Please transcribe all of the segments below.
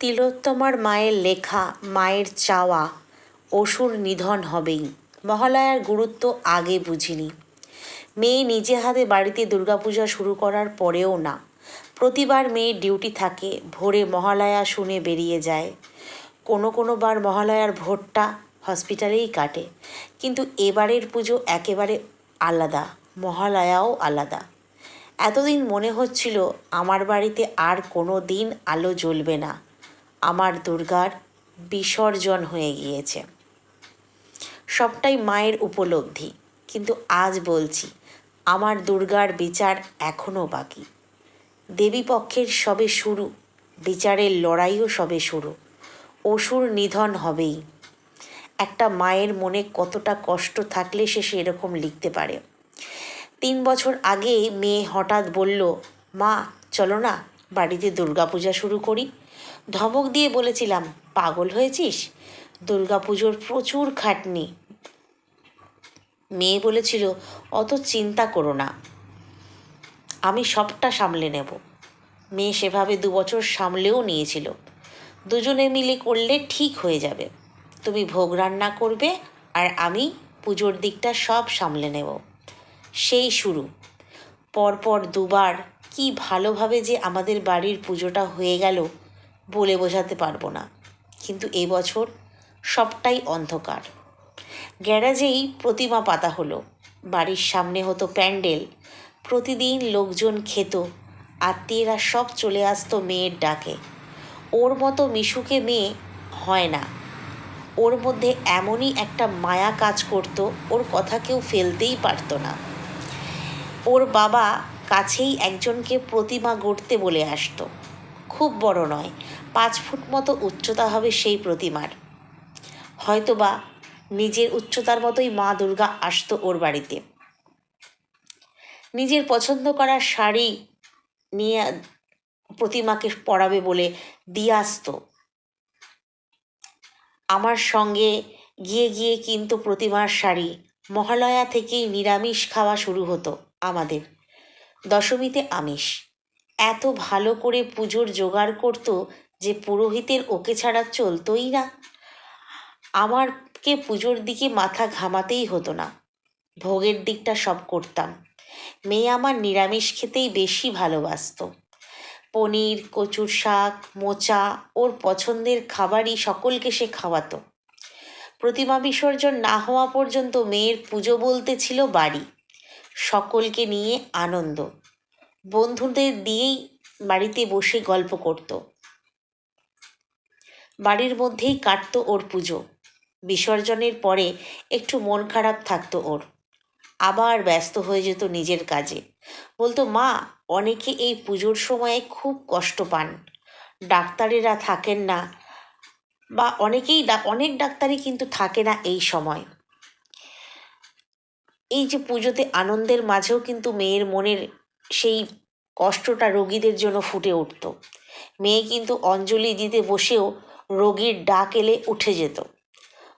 তিলোত্তমার মায়ের লেখা, মায়ের চাওয়া, অসুর নিধন হবেই। মহালয়ার গুরুত্ব আগে বুঝিনি। মেয়ে নিজে হাতে বাড়িতে দুর্গাপূজা শুরু করার পরেও না। প্রতিবার মেয়ে ডিউটি থাকে, ভোরে মহালয়া শুনে বেরিয়ে যায়। কোনো কোনো বার মহালয়ার ভোরটা হসপিটালেই কাটে, কিন্তু এবারের পুজো একেবারে আলাদা, মহালয়াও আলাদা। এতদিন মনে হচ্ছিল, আমার বাড়িতে আর কোনো দিন আলো জ্বলবে না। আমার দুর্গার বিসর্জন হয়ে গিয়েছে। সবটাই মায়ের উপলব্ধি, কিন্তু আজ বলছি, আমার দুর্গার বিচার এখনও বাকি। দেবীপক্ষের সবে শুরু, বিচারের লড়াইও সবে শুরু। অসুর নিধন হবেই। একটা মায়ের মনে কতটা কষ্ট থাকলে সে সেরকম লিখতে পারে। তিন বছর আগে মেয়ে হঠাৎ বলল, মা, চলো না, বাড়িতে দুর্গাপূজা শুরু করি। ধমক দিয়ে বলেছিলাম, পাগল হয়েছিস? দুর্গাপুজোর প্রচুর খাটনি। মেয়ে বলেছিল, অত চিন্তা করো না, আমি সবটা সামলে নেব। মেয়ে সেভাবে দু বছর সামলেও নিয়েছিল। দুজনে মিলে করলে ঠিক হয়ে যাবে। তুমি ভোগ রান্না করবে আর আমি পুজোর দিকটা সব সামলে নেব। সেই শুরু। পরপর দুবার কি ভালোভাবে যে আমাদের বাড়ির পুজোটা হয়ে গেল বলে বোঝাতে পারব না। কিন্তু এবছর সবটাই অন্ধকার। গ্যারাজেই প্রতিমা পাতা হলো। বাড়ির সামনে হতো প্যান্ডেল। প্রতিদিন লোকজন খেত। আত্মীয়রা সব চলে আসতো মেয়ের ডাকে। ওর মতো মিশুকে মেয়ে হয় না। ওর মধ্যে এমনই একটা মায়া কাজ করতো, ওর কথা কেউ ফেলতেই পারতো না। ওর বাবা কাছেই একজনকে প্রতিমা গড়তে বলে আসতো। খুব বড় নয়, পাঁচ ফুট মতো উচ্চতা হবে সেই প্রতিমার। হয়তোবা নিজের উচ্চতার মতোই মা দুর্গা আসতো ওর বাড়িতে। নিজের পছন্দ করা শাড়ি নিয়ে প্রতিমাকে পরাবে বলে দিয়ে আসতো। আমার সঙ্গে গিয়ে গিয়ে কিন্তু প্রতিমার শাড়ি মহালয়া থেকেই নিরামিষ খাওয়া শুরু হতো আমাদের। দশমীতে আমিষ। এত ভালো করে পুজোর জোগাড় করতো যে পুরোহিতের ওকে ছাড়া চলতোই না। আমারকে পুজোর দিকে মাথা ঘামাতেই হতো না। ভোগের দিকটা সব করতাম। মেয়ে আমার নিরামিষ খেতেই বেশি ভালোবাসত। পনির, কচুর শাক, মোচা, ওর পছন্দের খাবারই সকলকে সে খাওয়াতো। প্রতিমা বিসর্জন না হওয়া পর্যন্ত মেয়ের পুজো বলতে ছিল বাড়ি। সকলকে নিয়ে আনন্দ। বন্ধুদের দিয়েই বাড়িতে বসে গল্প করত। বাড়ির মধ্যেই কাটতো ওর পুজো। বিসর্জনের পরে একটু মন খারাপ থাকতো ওর। আবার ব্যস্ত হয়ে যেত নিজের কাজে। বলতো, মা, অনেকে এই পুজোর সময়ে খুব কষ্ট পান। ডাক্তারেরা থাকেন না বা অনেকেই অনেক ডাক্তারই কিন্তু থাকে না এই সময়। এই যে পুজোতে আনন্দের মাঝেও কিন্তু মেয়ের মনের সেই কষ্টটা রোগীদের জন্য ফুটে উঠত। মেয়ে কিন্তু অঞ্জলি দিতে বসেও রোগীর ডাক এলে উঠে যেত।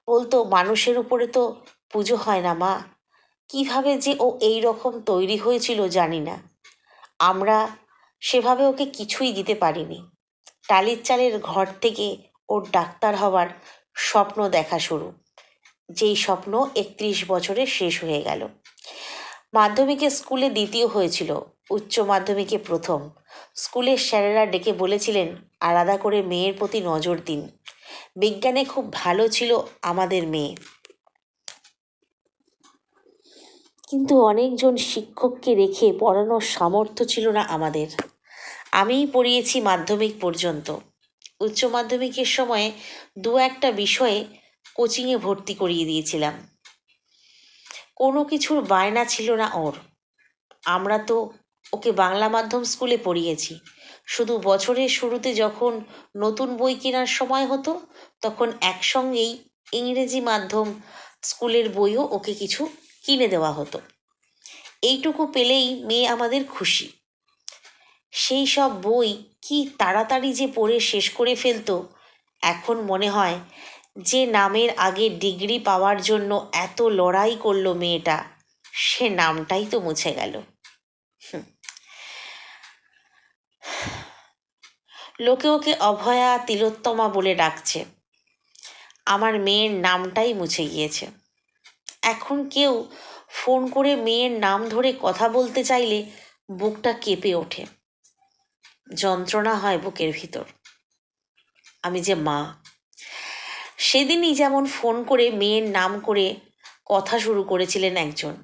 বলতো, মানুষের উপরে তো পুজো হয় না মা। কীভাবে যে ও এই রকম তৈরি হয়েছিল জানি না। আমরা সেভাবে ওকে কিছুই দিতে পারিনি। টালির চালের ঘর থেকে ওর ডাক্তার হওয়ার স্বপ্ন দেখা শুরু। যেই স্বপ্ন একত্রিশ বছরে শেষ হয়ে গেল। মাধ্যমিকে স্কুলে দ্বিতীয় হয়েছিল। উচ্চ মাধ্যমিকে প্রথম। স্কুলের স্যারেরা ডেকে বলেছিলেন, আলাদা করে মেয়ের প্রতি নজর দিন। বিজ্ঞানে খুব ভালো ছিল আমাদের মেয়ে। কিন্তু অনেকজন শিক্ষককে রেখে পড়ানোর সামর্থ্য ছিল না আমাদের। আমিই পড়িয়েছি মাধ্যমিক পর্যন্ত। উচ্চ মাধ্যমিকের সময়ে দু একটা বিষয়ে কোচিংয়ে ভর্তি করিয়ে দিয়েছিলাম। কোনো কিছুর বায়না ছিল না ওর। আমরা তো ওকে বাংলা মাধ্যম স্কুলে পড়িয়েছি। শুধু বছরের শুরুতে যখন নতুন বই কেনার সময় হতো, তখন একসঙ্গেই ইংরেজি মাধ্যম স্কুলের বইও ওকে কিছু কিনে দেওয়া হতো। এইটুকু পেলেই মেয়ে আমাদের খুশি। সেই সব বই কি তাড়াতাড়ি যে পড়ে শেষ করে ফেলতো, এখন মনে হয় যে নামের আগে ডিগ্রি পাওয়ার জন্য এত লড়াই করল মেয়েটা, সে নামটাই তো মুছে গেল। লোকে ওকে অভয়া, তিলোত্তমা বলে ডাকছে। আমার মেয়ের নামটাই মুছে গিয়েছে। এখন কেউ ফোন করে মেয়ের নাম ধরে কথা বলতে চাইলে বুকটা কেঁপে ওঠে। যন্ত্রণা হয় বুকের ভিতর। আমি যে মা। সেদিনই যেমন ফোন করে মেয়ের নাম করে কথা শুরু করেছিলেন একজন।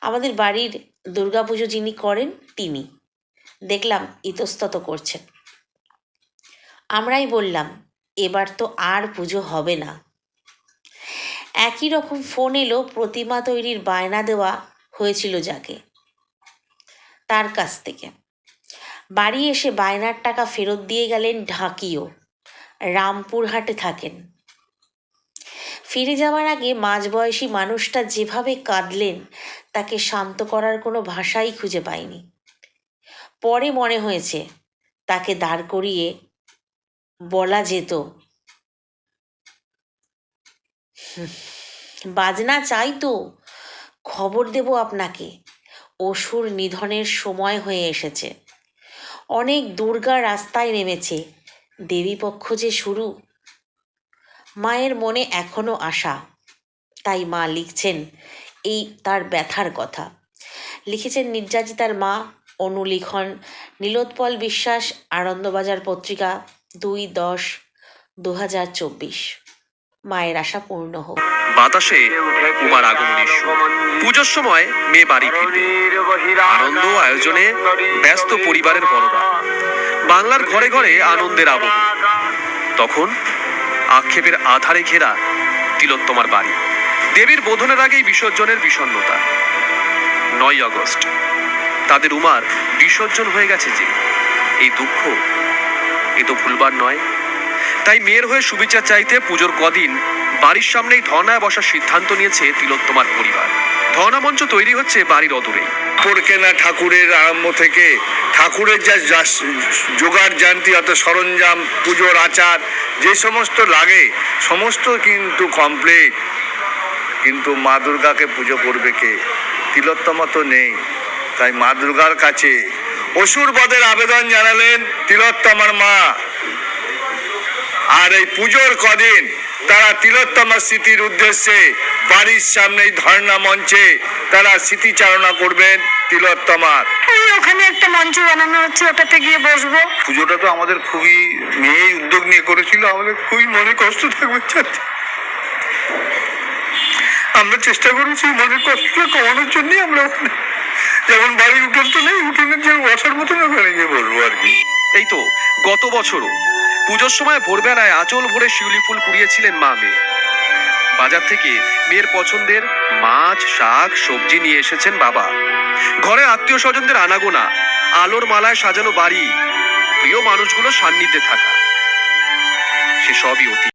আমাদের বাড়ির দুর্গাপুজো যিনি করেন, তিনি। দেখলাম ইতস্তত করছেন। আমরাই বললাম, এবার তো আর পুজো হবে না। একই রকম ফোন এলো, প্রতিমা তৈরির বায়না দেওয়া হয়েছিল যাকে, তার কাছ থেকে। বাড়ি এসে বায়নার টাকা ফেরত দিয়ে গেলেন ঢাকিও। রামপুরহাটে থাকেন। ফিরে যাওয়ার আগে মাঝবয়সী মানুষটা যেভাবে কাঁদলেন, তাকে শান্ত করার কোনো ভাষাই খুঁজে পাইনি। পরে মনে হয়েছে, তাকে দাঁড় করিয়ে বলা যেত বাজনা চাই তো, খবর দেব আপনাকে। অসুর নিধনের সময় হয়ে এসেছে। অনেক দুর্গা রাস্তায় নেমেছে। দেবীপক্ষ যে শুরু মায়ের মনে এখনও আশা। তাই মা লিখছেন এই তার ব্যথার কথা। লিখেছেন নির্যাতিতার মা, অনুলিখন, নীলোৎপল বিশ্বাস, আনন্দবাজার পত্রিকা, দুই দশ দু হাজার চব্বিশ। মায়ের আশা পূর্ণ হোক। বাতাসে উমার আগমনের পুজোর সময় মেয়ে বাড়ি ফিরবে। আনন্দ আয়োজনে ব্যস্ত পরিবারের বড়রা। বাংলার ঘরে ঘরে আনন্দের আবহ। তখন আক্ষেপের আধারে ঘেরা তিলোত্তমার বাড়ি। দেবীর বোধনের আগেই বিসর্জনের বিষণ্ণতা। নয় আগস্ট। তাদের উমার বিসর্জন হয়ে গেছে যে। এই দুঃখ, এ তো ভুলবার নয়। তাই মেয়ের হয়ে সুবিচার চাইতে পুজোর কদিন বাড়ির সামনেই ধর্নায় বসার সিদ্ধান্ত নিয়েছে তিলোত্তমার পরিবার। ধর্না মঞ্চ তৈরি হচ্ছে বাড়ির অদূরেই। ঠাকুর কেনা ঠাকুরের আরম্ভ থেকে ঠাকুরের যা জোগাড় জানতি অত সরঞ্জাম, পুজোর আচার, যে সমস্ত লাগে, সমস্ত কিন্তু কমপ্লিট কিন্তু মা দুর্গাকে পুজো করবে কে? তিলোত্তমা তো নেই। তাই মা দুর্গার কাছে অসুর বদের আবেদন জানালেন তিলোত্তমার মা। আর এই পুজোর কদিন তারা তিলোত্তমার স্মৃতির উদ্দেশ্যে বাড়ির সামনেই ধর্ণা মঞ্চে তারা স্মৃতিচারণা করবেন। তিলোত্তমার ওই ওখানে একটা মঞ্চ বানানো হচ্ছে ওটাতে গিয়ে বসবো। পুজোটা তো আমাদের খুবই মেয়েই উদ্যোগ নিয়ে করেছিল আমাদের খুবই মনে কষ্ট থাকবে আমরা চেষ্টা করেছি মনের কষ্টটা কমানোর জন্যই আমরা ওখানে। যেমন বাড়ির উঠোন তো নেই উঠোনের যে বসার মতন ওখানে গিয়ে বলব আর কি। এই তো গত বছরও। পুজোর সময় ভোরবেলায় আঁচল ভরে শিউলি ফুল কুড়িয়েছিলেন মা মেয়ে। বাজার থেকে মেয়ের পছন্দের মাছ, শাক, সবজি নিয়ে এসেছেন বাবা। ঘরে আত্মীয় স্বজনদের আনাগোনা, আলোর মালায় সাজানো বাড়ি, প্রিয় মানুষগুলো সান্নিধ্যে থাকা। সে সবই অতি